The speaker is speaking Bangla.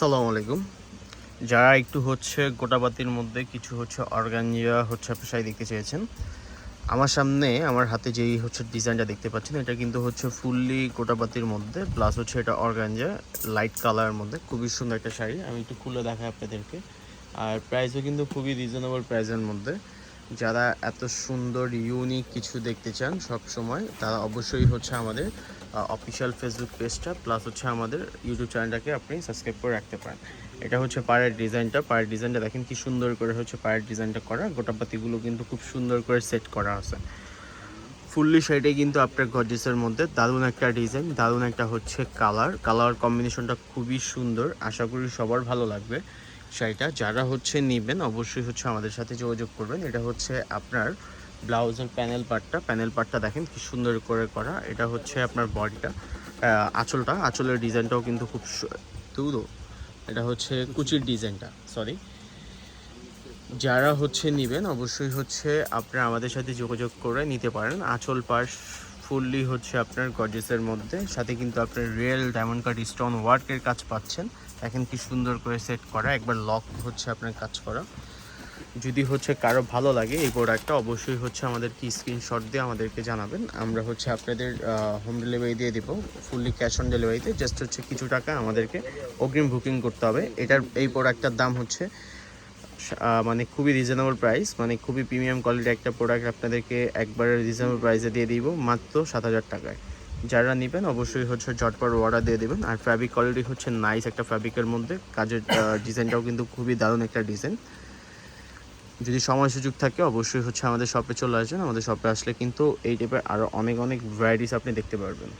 আসসালামু আলাইকুম। যারা একটু হচ্ছে গোটাবাতির মধ্যে কিছু হচ্ছে অর্গানজিয়া হচ্ছে শাড়ি দেখতে চেয়েছেন। আমার সামনে, আমার হাতে যেই হচ্ছে ডিজাইনটা দেখতে পাচ্ছেন, এটা কিন্তু হচ্ছে ফুললি গোটাবাতির মধ্যে প্লাস হচ্ছে এটা অর্গানজা লাইট কালারের মধ্যে। খুবই সুন্দর একটা শাড়ি, আমি একটু খুলে দেখাই আপনাদেরকে। আর প্রাইসও কিন্তু খুবই রিজনেবল প্রাইসের মধ্যে। যারা এত সুন্দর ইউনিক কিছু দেখতে চান সব সময় তারা অবশ্যই হচ্ছে আমাদের অফিসিয়াল ফেসবুক পেজটা প্লাস হচ্ছে আমাদের ইউটিউব চ্যানেলটাকে আপনি সাবস্ক্রাইব করে রাখতে পারেন। এটা হচ্ছে পায়ের ডিজাইনটা পায়ের ডিজাইনটা দেখেন কি সুন্দর করে হচ্ছে পায়ের ডিজাইনটা করা। গোটাপাতিগুলো কিন্তু খুব সুন্দর করে সেট করা আছে। ফুললি শাড়িটাই কিন্তু আপনার গর্জেসের মধ্যে দারুণ একটা ডিজাইন দারুণ একটা হচ্ছে কালার কালার কম্বিনেশনটা খুবই সুন্দর। আশা করি সবার ভালো লাগবে শাড়িটা যারা হচ্ছে নেবেন, অবশ্যই হচ্ছে আমাদের সাথে যোগাযোগ করবেন। এটা হচ্ছে আপনার ব্লাউজের প্যানেল পার্টটা। প্যানেল পার্টটা দেখেন কি সুন্দর করে করা। এটা হচ্ছে আপনার বডিটা আঁচলটা। আঁচলের ডিজাইনটাও কিন্তু খুব তুলো এটা হচ্ছে কুচির ডিজাইনটা সরি যারা হচ্ছে নেবেন, অবশ্যই হচ্ছে আপনারা আমাদের সাথে যোগাযোগ করে নিতে পারেন। আঁচল পাশ ফুললি হচ্ছে আপনার গর্জেসের মধ্যে। সাথে কিন্তু আপনার রিয়েল ডায়মন্ড কাট স্টোন ওয়ার্কের কাজ পাচ্ছেন। দেখেন কি সুন্দর করে সেট করা। একবার লক হচ্ছে আপনার কাজ করা। যদি হচ্ছে কারও ভালো লাগে এই প্রোডাক্টটা অবশ্যই হচ্ছে আমাদেরকে স্ক্রিনশট দিয়ে আমাদেরকে জানাবেন। আমরা হচ্ছে আপনাদের হোম ডেলিভারি দিয়ে দিব ফুললি ক্যাশ অন ডেলিভারিতে জাস্ট হচ্ছে কিছু টাকা আমাদেরকে অগ্রিম বুকিং করতে হবে। এটার, এই প্রোডাক্টটার দাম হচ্ছে মানে খুবই রিজনেবল প্রাইস মানে খুবই প্রিমিয়াম কোয়ালিটির একটা প্রোডাক্ট আপনাদেরকে একবারে রিজনেবল প্রাইসে দিয়ে দিব, মাত্র সাত হাজার টাকায়। যারা নেবেন, অবশ্যই হচ্ছে ঝটপট অর্ডার দিয়ে দেবেন। আর ফ্যাব্রিক কোয়ালিটি হচ্ছে নাইস একটা ফ্যাব্রিকের মধ্যে। কাজের ডিজাইনটাও কিন্তু খুবই দারুণ একটা ডিজাইন যদি সময় সুযোগ থাকে, অবশ্যই হচ্ছে আমাদের শপে চলে আসবেন। আমাদের শপে আসলে কিন্তু এই টাইপের আরও অনেক অনেক ভ্যারাইটিস আপনি দেখতে পারবেন।